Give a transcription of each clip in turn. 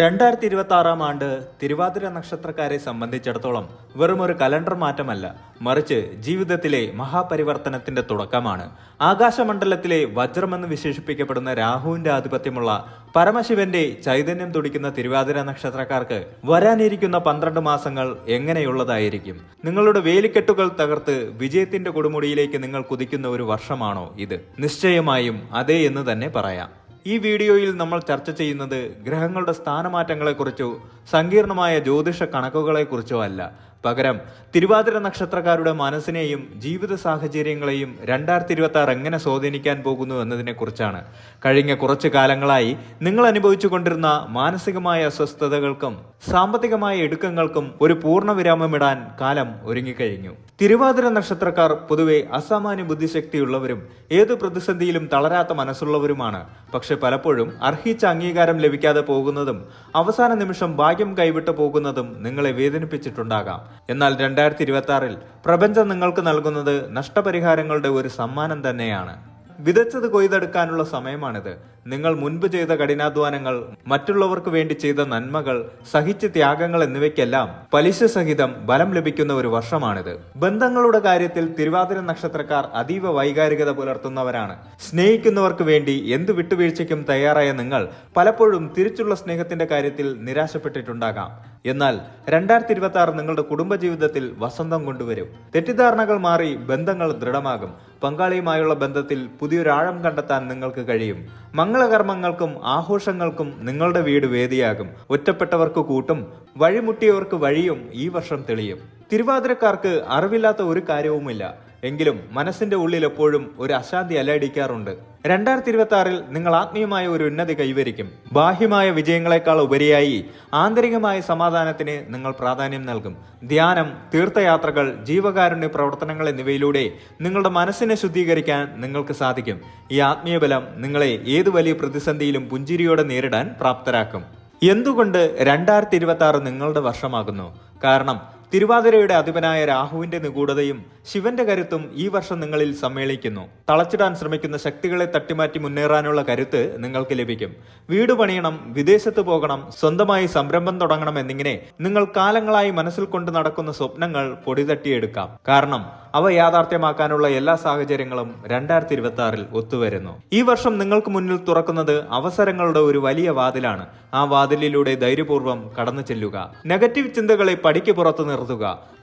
രണ്ടായിരത്തി ഇരുപത്തി ആറാം ആണ്ട് തിരുവാതിര നക്ഷത്രക്കാരെ സംബന്ധിച്ചിടത്തോളം വെറും ഒരു കലണ്ടർ മാറ്റമല്ല മറിച്ച് ജീവിതത്തിലെ മഹാപരിവർത്തനത്തിന്റെ തുടക്കമാണ്. ആകാശമണ്ഡലത്തിലെ വജ്രമെന്ന് വിശേഷിപ്പിക്കപ്പെടുന്ന രാഹുവിന്റെ ആധിപത്യമുള്ള പരമശിവന്റെ ചൈതന്യം തുടിക്കുന്ന തിരുവാതിര നക്ഷത്രക്കാർക്ക് വരാനിരിക്കുന്ന പന്ത്രണ്ട് മാസങ്ങൾ എങ്ങനെയുള്ളതായിരിക്കും? നിങ്ങളുടെ വേലിക്കെട്ടുകൾ തകർത്ത് വിജയത്തിന്റെ കൊടുമുടിയിലേക്ക് നിങ്ങൾ കുതിക്കുന്ന ഒരു വർഷമാണോ ഇത്? നിശ്ചയമായും അതെ എന്ന് തന്നെ പറയാം. ഈ വീഡിയോയിൽ നമ്മൾ ചർച്ച ചെയ്യുന്നത് ഗ്രഹങ്ങളുടെ സ്ഥാനമാറ്റങ്ങളെക്കുറിച്ചോ സങ്കീർണമായ ജ്യോതിഷ കണക്കുകളെക്കുറിച്ചോ അല്ല. പകരം തിരുവാതിര നക്ഷത്രക്കാരുടെ മനസ്സിനെയും ജീവിത സാഹചര്യങ്ങളെയും രണ്ടായിരത്തി ഇരുപത്തി ആറ് എങ്ങനെ സ്വാധീനിക്കാൻ പോകുന്നു എന്നതിനെക്കുറിച്ചാണ്. കഴിഞ്ഞ കുറച്ചു കാലങ്ങളായി നിങ്ങൾ അനുഭവിച്ചു കൊണ്ടിരുന്ന മാനസികമായ അസ്വസ്ഥതകൾക്കും സാമ്പത്തികമായ ഇടുക്കങ്ങൾക്കും ഒരു പൂർണ വിരാമമിടാൻ കാലം ഒരുങ്ങിക്കഴിഞ്ഞു. തിരുവാതിര നക്ഷത്രക്കാർ പൊതുവെ അസാമാന്യ ബുദ്ധിശക്തിയുള്ളവരും ഏത് പ്രതിസന്ധിയിലും തളരാത്ത മനസ്സുള്ളവരുമാണ്. പക്ഷെ പലപ്പോഴും അർഹിച്ച അംഗീകാരം ലഭിക്കാതെ പോകുന്നതും അവസാന നിമിഷം ഭാഗ്യം കൈവിട്ടു പോകുന്നതും നിങ്ങളെ വേദനിപ്പിച്ചിട്ടുണ്ടാകാം. എന്നാൽ രണ്ടായിരത്തി ഇരുപത്തി ആറിൽ പ്രപഞ്ചം നിങ്ങൾക്ക് നൽകുന്നത് നഷ്ടപരിഹാരങ്ങളുടെ ഒരു സമ്മാനം തന്നെയാണ്. വിതച്ചത് കൊയ്തെടുക്കാനുള്ള സമയമാണിത്. നിങ്ങൾ മുൻപ് ചെയ്ത കഠിനാധ്വാനങ്ങൾ മറ്റുള്ളവർക്ക് വേണ്ടി ചെയ്ത നന്മകൾ സഹിച്ച ത്യാഗങ്ങൾ എന്നിവയ്ക്കെല്ലാം പലിശ സഹിതം ബലം ലഭിക്കുന്ന ഒരു വർഷമാണിത്. ബന്ധങ്ങളുടെ കാര്യത്തിൽ തിരുവാതിര നക്ഷത്രക്കാർ അതീവ വൈകാരികത പുലർത്തുന്നവരാണ്. സ്നേഹിക്കുന്നവർക്ക് വേണ്ടി എന്ത് വിട്ടുവീഴ്ചയ്ക്കും തയ്യാറായ നിങ്ങൾ പലപ്പോഴും തിരിച്ചുള്ള സ്നേഹത്തിന്റെ കാര്യത്തിൽ നിരാശപ്പെട്ടിട്ടുണ്ടാകാം. എന്നാൽ രണ്ടായിരത്തി ഇരുപത്തി ആറ് നിങ്ങളുടെ കുടുംബജീവിതത്തിൽ വസന്തം കൊണ്ടുവരും. തെറ്റിദ്ധാരണകൾ മാറി ബന്ധങ്ങൾ ദൃഢമാകും. പങ്കാളിയുമായുള്ള ബന്ധത്തിൽ പുതിയൊരാഴം കണ്ടെത്താൻ നിങ്ങൾക്ക് കഴിയും. മംഗളകർമ്മങ്ങൾക്കും ആഘോഷങ്ങൾക്കും നിങ്ങളുടെ വീട് വേദിയാകും. ഒറ്റപ്പെട്ടവർക്ക് കൂട്ടും വഴിമുട്ടിയവർക്ക് വഴിയും ഈ വർഷം തെളിയും. തിരുവാതിരക്കാർക്ക് അറിവില്ലാത്ത ഒരു കാര്യവുമില്ല. എങ്കിലും മനസ്സിന്റെ ഉള്ളിൽ എപ്പോഴും ഒരു അശാന്തി അലയടിക്കാറുണ്ട്. രണ്ടായിരത്തി ഇരുപത്തി ആറിൽ നിങ്ങൾ ആത്മീയമായ ഒരു ഉന്നതി കൈവരിക്കും. ബാഹ്യമായ വിജയങ്ങളെക്കാൾ ഉപരിയായി ആന്തരികമായ സമാധാനത്തിന് നിങ്ങൾ പ്രാധാന്യം നൽകും. ധ്യാനം തീർത്ഥയാത്രകൾ ജീവകാരുണ്യ പ്രവർത്തനങ്ങൾ എന്നിവയിലൂടെ നിങ്ങളുടെ മനസ്സിനെ ശുദ്ധീകരിക്കാൻ നിങ്ങൾക്ക് സാധിക്കും. ഈ ആത്മീയ ബലം നിങ്ങളെ ഏതു വലിയ പ്രതിസന്ധിയിലും പുഞ്ചിരിയോടെ നേരിടാൻ പ്രാപ്തരാക്കും. എന്തുകൊണ്ട് രണ്ടായിരത്തി ഇരുപത്തി ആറ് നിങ്ങളുടെ വർഷമാകുന്നു? കാരണം തിരുവാതിരയുടെ അധിപനായ രാഹുവിന്റെ നിഗൂഢതയും ശിവന്റെ കരുത്തും ഈ വർഷം നിങ്ങളിൽ സമ്മേളിക്കുന്നു. തളച്ചിടാൻ ശ്രമിക്കുന്ന ശക്തികളെ തട്ടിമാറ്റി മുന്നേറാനുള്ള കരുത്ത് നിങ്ങൾക്ക് ലഭിക്കും. വീട് പണിയണം വിദേശത്ത് പോകണം സ്വന്തമായി സംരംഭം തുടങ്ങണം എന്നിങ്ങനെ നിങ്ങൾ കാലങ്ങളായി മനസ്സിൽ കൊണ്ട് നടക്കുന്ന സ്വപ്നങ്ങൾ പൊടിതട്ടിയെടുക്കാം. കാരണം അവ യാഥാർത്ഥ്യമാക്കാനുള്ള എല്ലാ സാഹചര്യങ്ങളും രണ്ടായിരത്തി ഇരുപത്തി ആറിൽ ഒത്തുവരുന്നു. ഈ വർഷം നിങ്ങൾക്ക് മുന്നിൽ തുറക്കുന്നത് അവസരങ്ങളുടെ ഒരു വലിയ വാതിലാണ്. ആ വാതിലിലൂടെ ധൈര്യപൂർവം കടന്നു ചെല്ലുക നെഗറ്റീവ് ചിന്തകളെ പടിക്ക് പുറത്തു നിർത്തുക.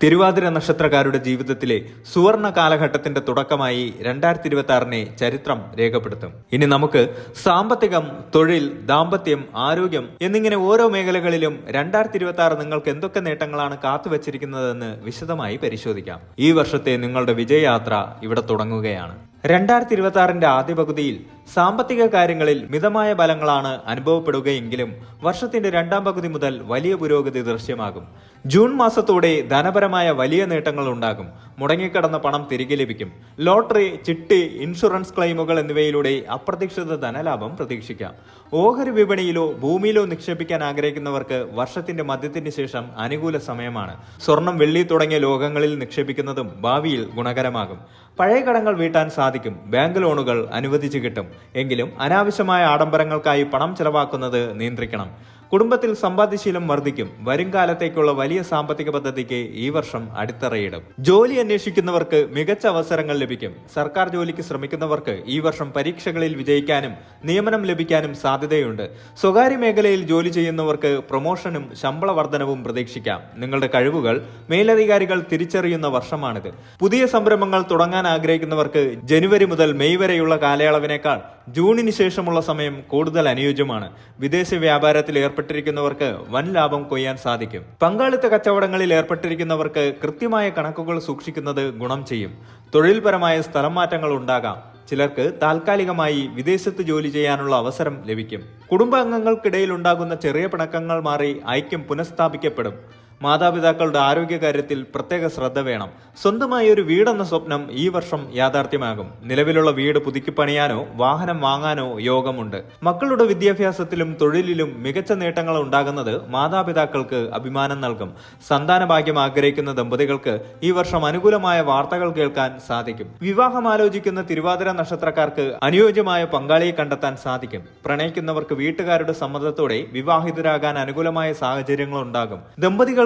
തിരുവാതിര നക്ഷത്രക്കാരുടെ ജീവിതത്തിലെ സുവർണ കാലഘട്ടത്തിന്റെ തുടക്കമായി രണ്ടായിരത്തി ഇരുപത്തി ആറിനെ ചരിത്രം രേഖപ്പെടുത്തും. ഇനി നമുക്ക് സാമ്പത്തികം തൊഴിൽ ദാമ്പത്യം ആരോഗ്യം എന്നിങ്ങനെ ഓരോ മേഖലകളിലും രണ്ടായിരത്തി ഇരുപത്തി ആറ് നിങ്ങൾക്ക് എന്തൊക്കെ നേട്ടങ്ങളാണ് കാത്തുവച്ചിരിക്കുന്നതെന്ന് വിശദമായി പരിശോധിക്കാം. ഈ വർഷത്തെ നിങ്ങളുടെ വിജയയാത്ര ഇവിടെ തുടങ്ങുകയാണ്. രണ്ടായിരത്തി ഇരുപത്തി ആറിന്റെ ആദ്യ പകുതിയിൽ സാമ്പത്തിക കാര്യങ്ങളിൽ മിതമായ ബലങ്ങളാണ് അനുഭവപ്പെടുകയെങ്കിലും വർഷത്തിന്റെ രണ്ടാം പകുതി മുതൽ വലിയ പുരോഗതി ദൃശ്യമാകും. ജൂൺ മാസത്തോടെ ധനപരമായ വലിയ നേട്ടങ്ങൾ ഉണ്ടാകും. മുടങ്ങിക്കിടന്ന പണം തിരികെ ലഭിക്കും. ലോട്ടറി ചിട്ടി ഇൻഷുറൻസ് ക്ലെയിമുകൾ എന്നിവയിലൂടെ അപ്രതീക്ഷിത ധനലാഭം പ്രതീക്ഷിക്കാം. ഓഹരി വിപണിയിലോ ഭൂമിയിലോ നിക്ഷേപിക്കാൻ ആഗ്രഹിക്കുന്നവർക്ക് വർഷത്തിന്റെ മധ്യത്തിന് ശേഷം അനുകൂല സമയമാണ്. സ്വർണം വെള്ളി തുടങ്ങിയ ലോകങ്ങളിൽ നിക്ഷേപിക്കുന്നതും ഭാവിയിൽ ഗുണകരമാകും. പഴയ കടങ്ങൾ വീട്ടാൻ സാധിക്കും. ബാങ്ക് ലോണുകൾ അനുവദിച്ചു കിട്ടും. എങ്കിലും അനാവശ്യമായ ആഡംബരങ്ങൾക്കായി പണം ചെലവാക്കുന്നത് നിയന്ത്രിക്കണം. കുടുംബത്തിൽ സമ്പാദ്യശീലം വർദ്ധിക്കും. വരും കാലത്തേക്കുള്ള വലിയ സാമ്പത്തിക പദ്ധതിക്ക് ഈ വർഷം അടിത്തറയിടും. ജോലി അന്വേഷിക്കുന്നവർക്ക് മികച്ച അവസരങ്ങൾ ലഭിക്കും. സർക്കാർ ജോലിക്ക് ശ്രമിക്കുന്നവർക്ക് ഈ വർഷം പരീക്ഷകളിൽ വിജയിക്കാനും നിയമനം ലഭിക്കാനും സാധ്യതയുണ്ട്. സ്വകാര്യ മേഖലയിൽ ജോലി ചെയ്യുന്നവർക്ക് പ്രൊമോഷനും ശമ്പള വർധനവും പ്രതീക്ഷിക്കാം. നിങ്ങളുടെ കഴിവുകൾ മേലധികാരികൾ തിരിച്ചറിയുന്ന വർഷമാണിത്. പുതിയ സംരംഭങ്ങൾ തുടങ്ങാൻ ആഗ്രഹിക്കുന്നവർക്ക് ജനുവരി മുതൽ മെയ് വരെയുള്ള കാലയളവിനേക്കാൾ ജൂണിന് ശേഷമുള്ള സമയം കൂടുതൽ അനുയോജ്യമാണ്. വിദേശ വ്യാപാരത്തിൽ ഏർപ്പെട്ടിരിക്കുന്നവർക്ക് വൻ ലാഭം കൊയ്യാൻ സാധിക്കും. പങ്കാളിത്ത കച്ചവടങ്ങളിൽ ഏർപ്പെട്ടിരിക്കുന്നവർക്ക് കൃത്യമായ കണക്കുകൾ സൂക്ഷിക്കുന്നത് ഗുണം ചെയ്യും. തൊഴിൽപരമായ സ്ഥലം മാറ്റങ്ങൾ ഉണ്ടാകാം. ചിലർക്ക് താൽക്കാലികമായി വിദേശത്ത് ജോലി ചെയ്യാനുള്ള അവസരം ലഭിക്കും. കുടുംബാംഗങ്ങൾക്കിടയിൽ ഉണ്ടാകുന്ന ചെറിയ പിണക്കങ്ങൾ മാറി ഐക്യം പുനഃസ്ഥാപിക്കപ്പെടും. മാതാപിതാക്കളുടെ ആരോഗ്യകാര്യത്തിൽ പ്രത്യേക ശ്രദ്ധ വേണം. സ്വന്തമായി ഒരു വീടെന്ന സ്വപ്നം ഈ വർഷം യാഥാർത്ഥ്യമാകും. നിലവിലുള്ള വീട് പുതുക്കിപ്പണിയാനോ വാഹനം വാങ്ങാനോ യോഗമുണ്ട്. മക്കളുടെ വിദ്യാഭ്യാസത്തിലും തൊഴിലിലും മികച്ച നേട്ടങ്ങൾ ഉണ്ടാകുന്നത് മാതാപിതാക്കൾക്ക് അഭിമാനം നൽകും. സന്താന ഭാഗ്യം ആഗ്രഹിക്കുന്ന ദമ്പതികൾക്ക് ഈ വർഷം അനുകൂലമായ വാർത്തകൾ കേൾക്കാൻ സാധിക്കും. വിവാഹം ആലോചിക്കുന്ന തിരുവാതിര നക്ഷത്രക്കാർക്ക് അനുയോജ്യമായ പങ്കാളിയെ കണ്ടെത്താൻ സാധിക്കും. പ്രണയിക്കുന്നവർക്ക് വീട്ടുകാരുടെ സമ്മതത്തോടെ വിവാഹിതരാകാൻ അനുകൂലമായ സാഹചര്യങ്ങൾ ഉണ്ടാകും.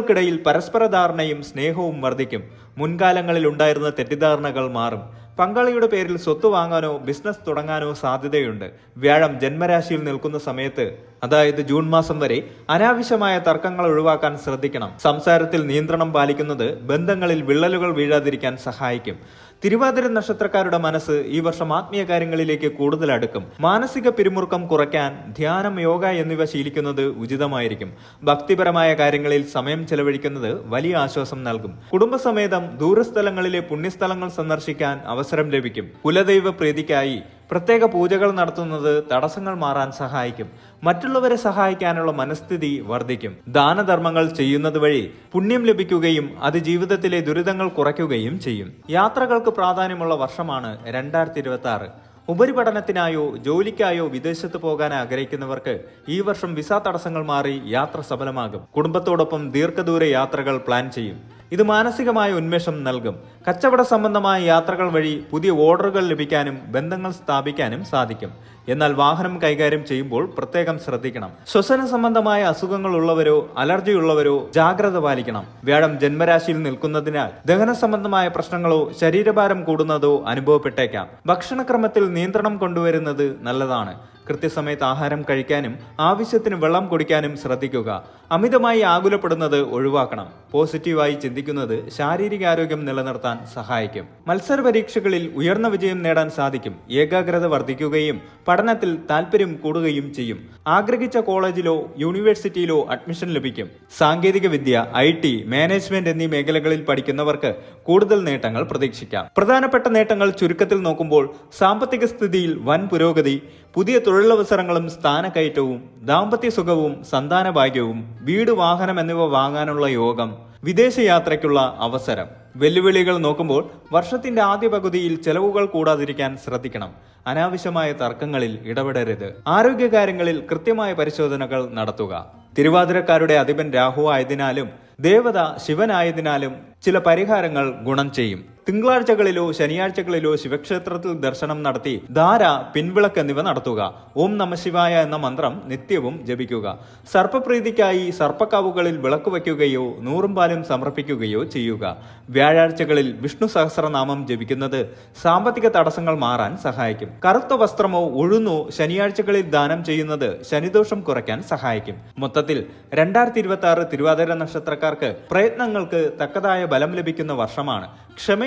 ദമ്പതികൾക്കിടയിൽ പരസ്പര ധാരണയും സ്നേഹവും വർദ്ധിക്കും. മുൻകാലങ്ങളിൽ ഉണ്ടായിരുന്ന തെറ്റിദ്ധാരണകൾ മാറും. പങ്കാളിയുടെ പേരിൽ സ്വത്ത് വാങ്ങാനോ ബിസിനസ് തുടങ്ങാനോ സാധ്യതയുണ്ട്. വ്യാഴം ജന്മരാശിയിൽ നിൽക്കുന്ന സമയത്ത് അതായത് ജൂൺ മാസം വരെ അനാവശ്യമായ തർക്കങ്ങൾ ഒഴിവാക്കാൻ ശ്രദ്ധിക്കണം. സംസാരത്തിൽ നിയന്ത്രണം പാലിക്കുന്നത് ബന്ധങ്ങളിൽ വിള്ളലുകൾ വീഴാതിരിക്കാൻ സഹായിക്കും. തിരുവാതിര നക്ഷത്രക്കാരുടെ മനസ്സ് ഈ വർഷം ആത്മീയ കാര്യങ്ങളിലേക്ക് കൂടുതൽ അടുക്കും. മാനസിക പിരിമുറുക്കം കുറയ്ക്കാൻ ധ്യാനം യോഗ എന്നിവ ശീലിക്കുന്നത് ഉചിതമായിരിക്കും. ഭക്തിപരമായ കാര്യങ്ങളിൽ സമയം ചെലവഴിക്കുന്നത് വലിയ ആശ്വാസം നൽകും. കുടുംബസമേതം ദൂരസ്ഥലങ്ങളിലെ പുണ്യസ്ഥലങ്ങൾ സന്ദർശിക്കാൻ അവസരം ലഭിക്കും. കുലദൈവ പ്രീതിക്കായി പ്രത്യേക പൂജകൾ നടത്തുന്നത് തടസ്സങ്ങൾ മാറാൻ സഹായിക്കും. മറ്റുള്ളവരെ സഹായിക്കാനുള്ള മനസ്ഥിതി വർദ്ധിക്കും. ദാനധർമ്മങ്ങൾ ചെയ്യുന്നത് വഴി പുണ്യം ലഭിക്കുകയും അത് ജീവിതത്തിലെ ദുരിതങ്ങൾ കുറയ്ക്കുകയും ചെയ്യും. യാത്രകൾക്ക് പ്രാധാന്യമുള്ള വർഷമാണ് രണ്ടായിരത്തി ഇരുപത്തി ആറ് ഉപരിപഠനത്തിനായോ ജോലിക്കായോ വിദേശത്ത് പോകാൻ ആഗ്രഹിക്കുന്നവർക്ക് ഈ വർഷം വിസ തടസ്സങ്ങൾ മാറി യാത്ര സഫലമാകും. കുടുംബത്തോടൊപ്പം ദീർഘദൂര യാത്രകൾ പ്ലാൻ ചെയ്യും. ഇത് മാനസികമായ ഉന്മേഷം നൽകും. കച്ചവട സംബന്ധമായ യാത്രകൾ വഴി പുതിയ ഓർഡറുകൾ ലഭിക്കാനും ബന്ധങ്ങൾ സ്ഥാപിക്കാനും സാധിക്കും. എന്നാൽ വാഹനം കൈകാര്യം ചെയ്യുമ്പോൾ പ്രത്യേകം ശ്രദ്ധിക്കണം. ശ്വസന സംബന്ധമായ അസുഖങ്ങൾ ഉള്ളവരോ അലർജി ഉള്ളവരോ ജാഗ്രത പാലിക്കണം. വ്യാഴം ജന്മരാശിയിൽ നിൽക്കുന്നതിനാൽ ദഹന സംബന്ധമായ പ്രശ്നങ്ങളോ ശരീരഭാരം കൂടുന്നതോ അനുഭവപ്പെട്ടേക്കാം. ഭക്ഷണക്രമത്തിൽ നിയന്ത്രണം കൊണ്ടുവരുന്നത് നല്ലതാണ്. കൃത്യസമയത്ത് ആഹാരം കഴിക്കാനും ആവശ്യത്തിന് വെള്ളം കുടിക്കാനും ശ്രദ്ധിക്കുക. അമിതമായി ആകുലപ്പെടുന്നത് ഒഴിവാക്കണം. പോസിറ്റീവായി ചിന്തിക്കുന്നത് ശാരീരികാരോഗ്യം നിലനിർത്താൻ സഹായിക്കും. മത്സര പരീക്ഷകളിൽ ഉയർന്ന വിജയം നേടാൻ സാധിക്കും. ഏകാഗ്രത വർദ്ധിക്കുകയും പഠനത്തിൽ താല്പര്യം കൂടുകയും ചെയ്യും. ആഗ്രഹിച്ച കോളേജിലോ യൂണിവേഴ്സിറ്റിയിലോ അഡ്മിഷൻ ലഭിക്കും. സാങ്കേതിക വിദ്യ ഐ ടി മാനേജ്മെന്റ് എന്നീ മേഖലകളിൽ പഠിക്കുന്നവർക്ക് കൂടുതൽ നേട്ടങ്ങൾ പ്രതീക്ഷിക്കാം. പ്രധാനപ്പെട്ട നേട്ടങ്ങൾ ചുരുക്കത്തിൽ നോക്കുമ്പോൾ സാമ്പത്തിക സ്ഥിതിയിൽ വൻ പുരോഗതി പുതിയ തൊഴിലവസരങ്ങളും സ്ഥാനക്കയറ്റവും ദാമ്പത്യ സുഖവും സന്താന ഭാഗ്യവും വീട് വാഹനം എന്നിവ വാങ്ങാനുള്ള യോഗം വിദേശയാത്രയ്ക്കുള്ള അവസരം. വെല്ലുവിളികൾ നോക്കുമ്പോൾ വർഷത്തിന്റെ ആദ്യ പകുതിയിൽ ചെലവുകൾ കൂടാതിരിക്കാൻ ശ്രദ്ധിക്കണം. അനാവശ്യമായ തർക്കങ്ങളിൽ ഇടപെടരുത്. ആരോഗ്യകാര്യങ്ങളിൽ കൃത്യമായ പരിശോധനകൾ നടത്തുക. തിരുവാതിരക്കാരുടെ അധിപൻ രാഹു ആയതിനാലും ദേവത ശിവനായതിനാലും ചില പരിഹാരങ്ങൾ ഗുണം ചെയ്യും. തിങ്കളാഴ്ചകളിലോ ശനിയാഴ്ചകളിലോ ശിവക്ഷേത്രത്തിൽ ദർശനം നടത്തി ധാര പിൻവിളക്ക് എന്നിവ നടത്തുക. ഓം നമശിവായ എന്ന മന്ത്രം നിത്യവും ജപിക്കുക. സർപ്പപ്രീതിക്കായി സർപ്പക്കാവുകളിൽ വിളക്ക് വയ്ക്കുകയോ നൂറും പാലും സമർപ്പിക്കുകയോ ചെയ്യുക. വ്യാഴാഴ്ചകളിൽ വിഷ്ണു സഹസ്രനാമം ജപിക്കുന്നത് സാമ്പത്തിക തടസ്സങ്ങൾ മാറാൻ സഹായിക്കും. കറുത്ത വസ്ത്രമോ ഉഴുന്നോ ശനിയാഴ്ചകളിൽ ദാനം ചെയ്യുന്നത് ശനിദോഷം കുറയ്ക്കാൻ സഹായിക്കും. മൊത്തത്തിൽ രണ്ടായിരത്തി ഇരുപത്തി ആറ് തിരുവാതിര നക്ഷത്രക്കാർക്ക് പ്രയത്നങ്ങൾക്ക് തക്കതായ ബലം ലഭിക്കുന്ന വർഷമാണ്.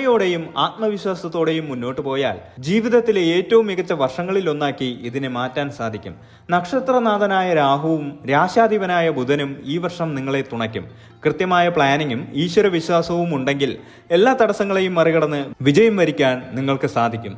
ക്ഷമയോടെയും ആത്മവിശ്വാസത്തോടെയും മുന്നോട്ട് പോയാൽ ജീവിതത്തിലെ ഏറ്റവും മികച്ച വർഷങ്ങളിൽ ഒന്നാക്കി ഇതിനെ മാറ്റാൻ സാധിക്കും. നക്ഷത്രനാഥനായ രാഹുവും രാശാധിപനായ ബുധനും ഈ വർഷം നിങ്ങളെ തുണയ്ക്കും. കൃത്യമായ പ്ലാനിങ്ങും ഈശ്വരവിശ്വാസവും ഉണ്ടെങ്കിൽ എല്ലാ തടസ്സങ്ങളെയും മറികടന്ന് വിജയം വരിക്കാൻ നിങ്ങൾക്ക് സാധിക്കും.